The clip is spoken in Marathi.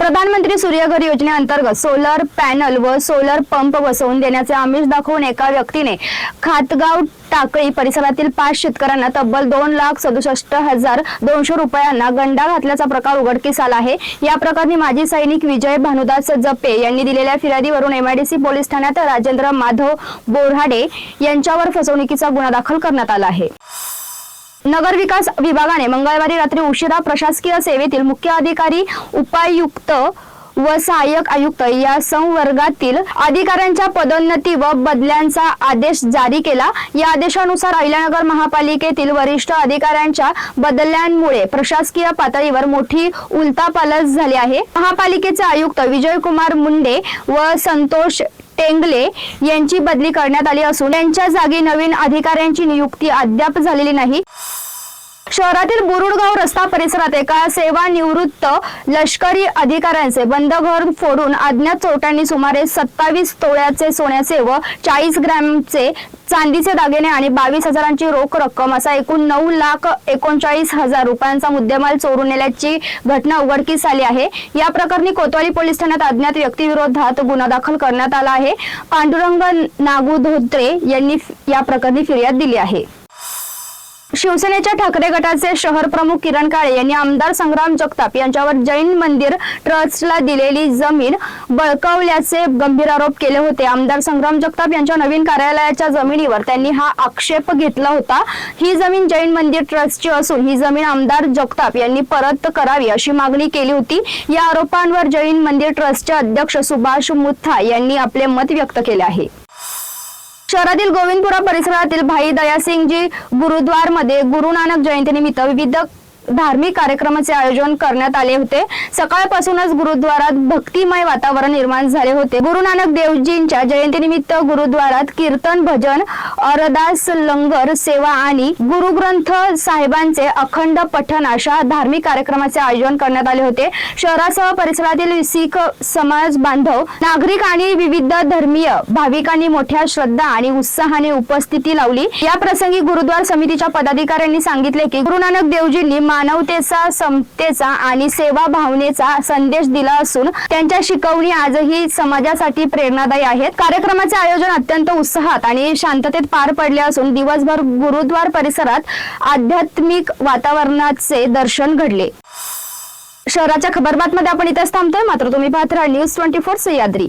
प्रधानमंत्री सूर्यघर योजनेअंतर्गत सोलर पॅनल व सोलर पंप बसवून देण्याचे आमिष दाखवून एका व्यक्तीने खातगाव टाकळी परिसरातील पाच शेतकऱ्यांना तब्बल दोन लाख सदुसष्ट हजार दोनशे रुपयांना गंडा घातल्याचा प्रकार उघडकीस आला आहे. या प्रकरणी माजी सैनिक विजय भानुदास जप्पे यांनी दिलेल्या फिर्यादीवरून एमआयडीसी पोलीस ठाण्यात राजेंद्र माधव बोऱ्हाडे यांच्यावर फसवणुकीचा गुन्हा दाखल करण्यात आला आहे. नगर विकास विभागाने मंगळवारी रात्री उशिरा प्रशासकीय सेवेतील मुख्य अधिकारी उपायुक्त व सहाय्यक आयुक्त या संवर्गातील अधिकाऱ्यांच्या पदोन्नती व बदल्यांचा आदेश जारी केला. या आदेशानुसार अहिल्यानगर महापालिकेतील वरिष्ठ अधिकाऱ्यांच्या बदल्यांमुळे प्रशासकीय पातळीवर मोठी उलतापालट झाली आहे. महापालिकेचे आयुक्त विजयकुमार मुंडे व संतोष टेंगले यांची बदली करण्यात आली असून त्यांच्या जागी नवीन अधिकाऱ्यांची नियुक्ती अद्याप झालेली नाही. शहरातील बुरुडगाव रस्ता परिसरात एका सेवानिवृत्त लष्करी अधिकाऱ्यांचे बंद घर फोडून अज्ञात चोरट्यांनी सुमारे सत्तावीस तोळ्याचे सोन्याचे व चाळीस ग्रॅमचे चांदीचे दागिने आणि बावीस हजारांची रोख रक्कम असा एकूण नऊ लाख एकोणचाळीस हजार रुपयांचा मुद्देमाल चोरून नेल्याची घटना उघडकीस आली आहे. या प्रकरणी कोतवाली पोलीस ठाण्यात अज्ञात व्यक्तीविरोधात गुन्हा दाखल करण्यात आला आहे. पांडुरंग नागू धोत्रे यांनी या प्रकरणी फिर्याद दिली आहे. शिवसेनेच्या ठाकरे गटाचे शहर प्रमुख किरण काळे यांनी आमदार संग्राम जगताप यांच्यावर जैन मंदिर ट्रस्टला दिलेली जमीन बळकावल्याचे गंभीर आरोप केले होते. आमदार संग्राम जगताप यांच्या नवीन कार्यालयाच्या जमिनीवर त्यांनी हा आक्षेप घेतला होता. ही जमीन जैन मंदिर ट्रस्टची असून ही जमीन आमदार जगताप यांनी परत करावी अशी मागणी केली होती. या आरोपांवर जैन मंदिर ट्रस्टचे अध्यक्ष सुभाष मुथा यांनी आपले मत व्यक्त केले आहे. शहरातील गोविंदपुरा परिसरातील भाई दयासिंगजी गुरुद्वारमध्ये गुरु नानक जयंतीनिमित्त विविध धार्मिक कार्यक्रमाचे आयोजन करण्यात आले होते. सकाळपासूनच गुरुद्वारात भक्तिमय वातावरण निर्माण झाले होते. गुरु नानक देवजींच्या जयंतीनिमित्त गुरुद्वारात कीर्तन भजन अरदास लंगर सेवा आणि गुरुग्रंथ साहेबांचे अखंड पठण अशा धार्मिक कार्यक्रमाचे आयोजन करण्यात आले होते. शहरासह परिसरातील शीख समाज बांधव नागरिक आणि विविध धर्मीय भाविकांनी मोठ्या श्रद्धा आणि उत्साहाने उपस्थिती लावली. या प्रसंगी गुरुद्वार समितीच्या पदाधिकाऱ्यांनी सांगितले की गुरु नानक देवजींनी मानवतेचा समतेचा आणि सेवा भावनेचा संदेश दिला असून त्यांच्या शिकवणी आजही समाजासाठी प्रेरणादायी आहेत. कार्यक्रमाचे आयोजन अत्यंत उत्साहात आणि शांततेत पार पडले असून दिवसभर गुरुद्वार परिसरात आध्यात्मिक वातावरणाचे दर्शन घडले. शहराच्या खबरबातमध्ये आपण इथेच थांबतोय. मात्र तुम्ही पाहत राहा न्यूज ट्वेंटी फोर सह्याद्री